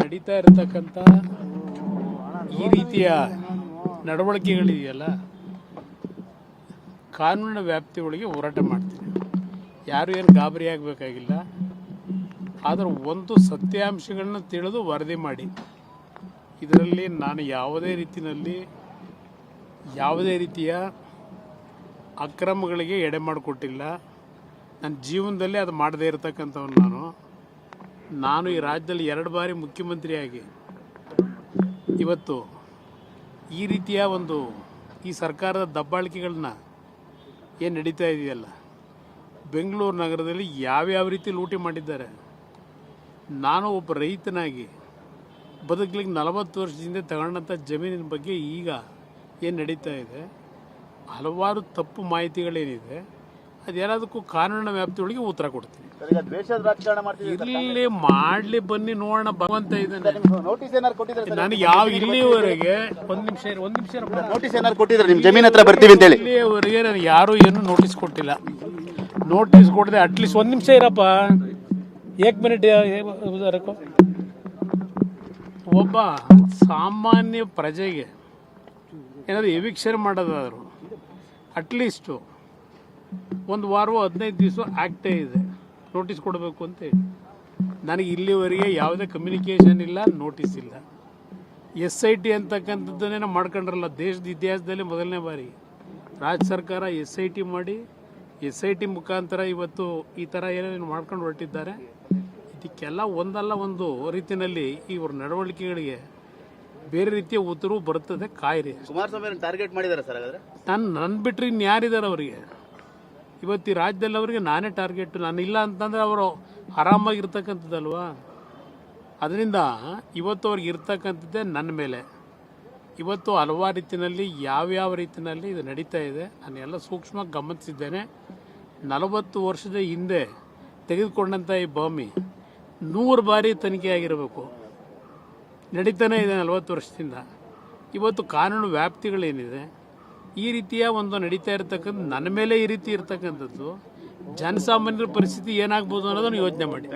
ನಡೀತಾ ಇರತಕ್ಕಂಥ ಈ ರೀತಿಯ ನಡವಳಿಕೆಗಳಿದೆಯಲ್ಲ, ಕಾನೂನಿನ ವ್ಯಾಪ್ತಿ ಒಳಗೆ ಹೋರಾಟ ಮಾಡ್ತೀನಿ ಯಾರು ಏನು ಗಾಬರಿ ಆಗಬೇಕಾಗಿಲ್ಲ. ಆದರೆ ಒಂದು ಸತ್ಯಾಂಶಗಳನ್ನ ತಿಳಿದು ವರದಿ ಮಾಡಿ. ಇದರಲ್ಲಿ ನಾನು ಯಾವುದೇ ರೀತಿಯಲ್ಲಿ ಯಾವುದೇ ರೀತಿಯ ಅಕ್ರಮಗಳಿಗೆ ಎಡೆ ಮಾಡಿಕೊಟ್ಟಿಲ್ಲ. ನನ್ನ ಜೀವನದಲ್ಲಿ ಅದು ಮಾಡದೇ ಇರತಕ್ಕಂಥವ್ನು ನಾನು. ನಾನು ಈ ರಾಜ್ಯದಲ್ಲಿ ಎರಡು ಬಾರಿ ಮುಖ್ಯಮಂತ್ರಿಯಾಗಿ. ಇವತ್ತು ಈ ರೀತಿಯ ಒಂದು ಈ ಸರ್ಕಾರದ ದಬ್ಬಾಳಿಕೆಗಳನ್ನ ಏನು ನಡೀತಾ ಇದೆಯಲ್ಲ? ಬೆಂಗಳೂರು ನಗರದಲ್ಲಿ ಯಾವ್ಯಾವ ರೀತಿ ಲೂಟಿ ಮಾಡಿದ್ದಾರೆ? ನಾನು ಒಬ್ಬ ರೈತನಾಗಿ ಬದುಕಲಿಕ್ಕೆ ನಲವತ್ತು ವರ್ಷದಿಂದ ತಗೊಂಡಂಥ ಜಮೀನಿನ ಬಗ್ಗೆ ಈಗ ಏನು ನಡೀತಾ ಇದೆ? ಹಲವಾರು ತಪ್ಪು ಮಾಹಿತಿಗಳೇನಿದೆ? ಅದೆಲ್ಲದಕ್ಕೂ ಕಾನೂನಿನ ವ್ಯಾಪ್ತಿಯೊಳಗೆ ಉತ್ತರ ಕೊಡ್ತೀನಿ. ಇಲ್ಲಿ ಮಾಡ್ಲಿ ಬನ್ನಿ ನೋಡೋಣ ಭಗವಂತ ಇದ್ದಾನೆ. ನೋಟಿಸ್ ಏನಾರು ಕೊಟ್ಟಿದ್ರೆ ನನಗೆ ಯಾವ ಇಲ್ಲಿವರೆಗೆ ಒಂದ್ ನಿಮಿಷ ಇರು, ಒಂದ್ ನಿಮಿಷ. ನೋಟಿಸ್ ಏನಾದ್ರು ಕೊಟ್ಟಿದ್ರೆ ನಿಮ್ ಜಮೀನ್ ಹತ್ರ ಬರ್ತೀವಿ ಅಂತ ಹೇಳಿ. ಇಲ್ಲಿವರೆಗೆ ನನಗೆ ಯಾರು ಏನು ನೋಟಿಸ್ ಕೊಟ್ಟಿಲ್ಲ. ನೋಟಿಸ್ ಕೊಡದೆ ಅಟ್ಲೀಸ್ಟ್ ಒಂದ್ ನಿಮಿಷ ಇರಪ್ಪ. ಏಕ್ ಮಿನಿಟ್ ಒಬ್ಬ ಸಾಮಾನ್ಯ ಪ್ರಜೆಗೆ ಏನಾದ್ರು ಎವಿಕ್ಷನ್ ಮಾಡೋದಾದ್ರು ಅಟ್ಲೀಸ್ಟು ಒಂದು ವಾರವೋ ಹದಿನೈದು ದಿವಸ ಆಗ್ತೇ ಇದೆ. ನೋಟಿಸ್ ಕೊಡಬೇಕು ಅಂತ ಹೇಳಿ. ನನಗೆ ಇಲ್ಲಿವರೆಗೆ ಯಾವುದೇ ಕಮ್ಯುನಿಕೇಷನ್ ಇಲ್ಲ ನೋಟಿಸ್ ಇಲ್ಲ. ಎಸ್ ಐ ಟಿ ಅಂತಕ್ಕಂಥದ್ದನ್ನೇನೋ ಮಾಡ್ಕೊಂಡ್ರಲ್ಲ ದೇಶದ ಇತಿಹಾಸದಲ್ಲಿ ಮೊದಲನೇ ಬಾರಿ. ರಾಜ್ಯ ಸರ್ಕಾರ ಎಸ್ ಐ ಟಿ ಮಾಡಿ ಎಸ್ ಐ ಟಿ ಮುಖಾಂತರ ಇವತ್ತು ಈ ಥರ ಏನೇನು ಮಾಡ್ಕೊಂಡು ಹೊರಟಿದ್ದಾರೆ. ಇದಕ್ಕೆಲ್ಲ ಒಂದಲ್ಲ ಒಂದು ರೀತಿಯಲ್ಲಿ ಇವ್ರ ನಡವಳಿಕೆಗಳಿಗೆ ಬೇರೆ ರೀತಿಯ ಉತ್ತರವು ಬರ್ತದೆ ಕಾಯಿರಿ. ಕುಮಾರಸ್ವಾಮಿ ಟಾರ್ಗೆಟ್ ಮಾಡಿದ್ದಾರೆ ಸರ್ ಹಾಗಾದ್ರೆ? ನಾನು ನನ್ನ ಬಿಟ್ಟರೆ ಇನ್ಯಾರಿದ್ದಾರೆ ಅವರಿಗೆ? ಇವತ್ತು ಈ ರಾಜ್ಯದಲ್ಲಿ ಅವರಿಗೆ ನಾನೇ ಟಾರ್ಗೆಟ್ ನಾನು ಇಲ್ಲ ಅಂತಂದರೆ ಅವರು ಆರಾಮಾಗಿರ್ತಕ್ಕಂಥದ್ದಲ್ವಾ? ಅದರಿಂದ ಇವತ್ತು ಅವ್ರಿಗೆ ಇರ್ತಕ್ಕಂಥದ್ದೇ ನನ್ನ ಮೇಲೆ. ಇವತ್ತು ಹಲವಾರು ರೀತಿಯಲ್ಲಿ, ಯಾವ್ಯಾವ ರೀತಿಯಲ್ಲಿ ಇದು ನಡೀತಾ ಇದೆ, ನಾನು ಎಲ್ಲ ಸೂಕ್ಷ್ಮವಾಗಿ ಗಮನಿಸಿದ್ದೇನೆ. ನಲವತ್ತು ವರ್ಷದ ಹಿಂದೆ ತೆಗೆದುಕೊಂಡಂಥ ಈ ಭೂಮಿ ನೂರು ಬಾರಿ ತನಿಖೆ ಆಗಿರಬೇಕು. ನಡೀತಾನೆ ಇದೆ ನಲವತ್ತು ವರ್ಷದಿಂದ. ಇವತ್ತು ಕಾನೂನು ವ್ಯಾಪ್ತಿಗಳೇನಿದೆ ಈ ರೀತಿಯ ಒಂದು ನಡೀತಾ ಇರತಕ್ಕಂಥ, ನನ್ನ ಮೇಲೆ ಈ ರೀತಿ ಇರತಕ್ಕಂಥದ್ದು, ಜನಸಾಮಾನ್ಯರ ಪರಿಸ್ಥಿತಿ ಏನಾಗ್ಬೋದು ಅನ್ನೋದನ್ನು ಯೋಚನೆ ಮಾಡಿ.